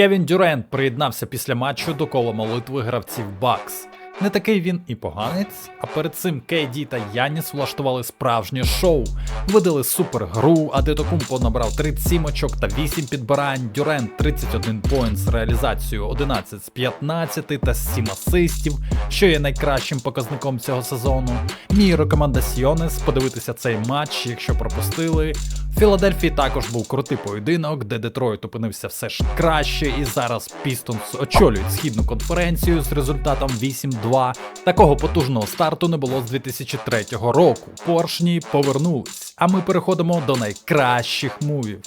Кевін Дюрент приєднався після матчу до кола молитви гравців Бакс. Не такий він і поганець, а перед цим KD та Яніс влаштували справжнє шоу. Видали супергру, а Детокумпо набрав 37 очок та 8 підбирань, Дюрент 31 поінт з реалізацією 11 з 15 та 7 асистів, що є найкращим показником цього сезону. Мій рекомендаціонес подивитися цей матч, якщо пропустили. Філадельфії також був крутий поєдинок, де Детройт опинився все ж краще, і зараз Пістонс очолюють східну конференцію з результатом 8-2. Такого потужного старту не було з 2003 року. Поршні повернулись, а ми переходимо до найкращих мувів.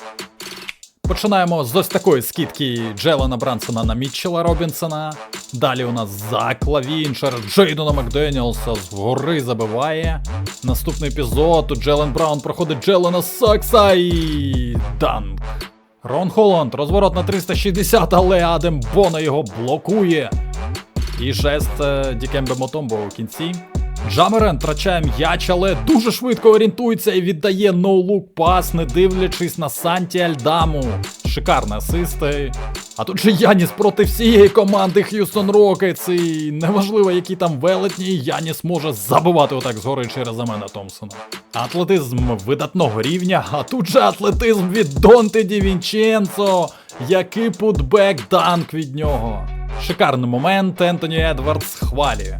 Починаємо з ось такої скидки Джелена Брансона на Мітчела Робінсона. Далі у нас Зак Лавін Джейдона Макденіелса згори забиває. Наступний епізод у Джелен Браун проходить Джелена Сакса і данк. Рон Холланд, розворот на 360, але Адем Бона його блокує. І жест е, Дікембе Мотомбо у кінці. Джамерен втрачає м'яч, але дуже швидко орієнтується і віддає ноулук пас, не дивлячись на Санті Альдаму. Шикарний асист. А тут же Яніс проти всієї команди Х'юстон Рокетс. І неважливо, які там велетні, Яніс може забивати отак згори через Амена Томпсона. Атлетизм видатного рівня, а тут же атлетизм від Донте Ді Вінченцо. Який путбек данк від нього. Шикарний момент Ентоні Едвардс хвалює.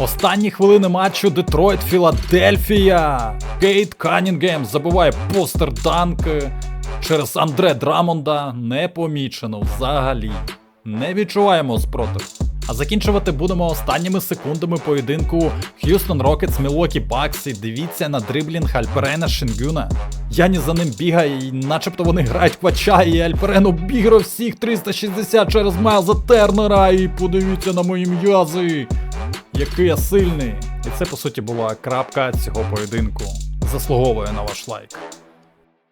Останні хвилини матчу Детройт Філадельфія. Кейт Канінгем забиває постер данк через Андре Драмонда не помічено взагалі. Не відчуваємо спротив. А закінчувати будемо останніми секундами поєдинку Х'юстон Рокетс Мілокі Бакс. І дивіться на дриблінг Альперена Шингюна. Яні за ним бігає, і начебто вони грають квача, і Альперен обіграв всіх 360 через Майлза Тернера. І подивіться на мої м'язи. Який я сильний. І це по суті була крапка цього поєдинку. Заслуговує на ваш лайк.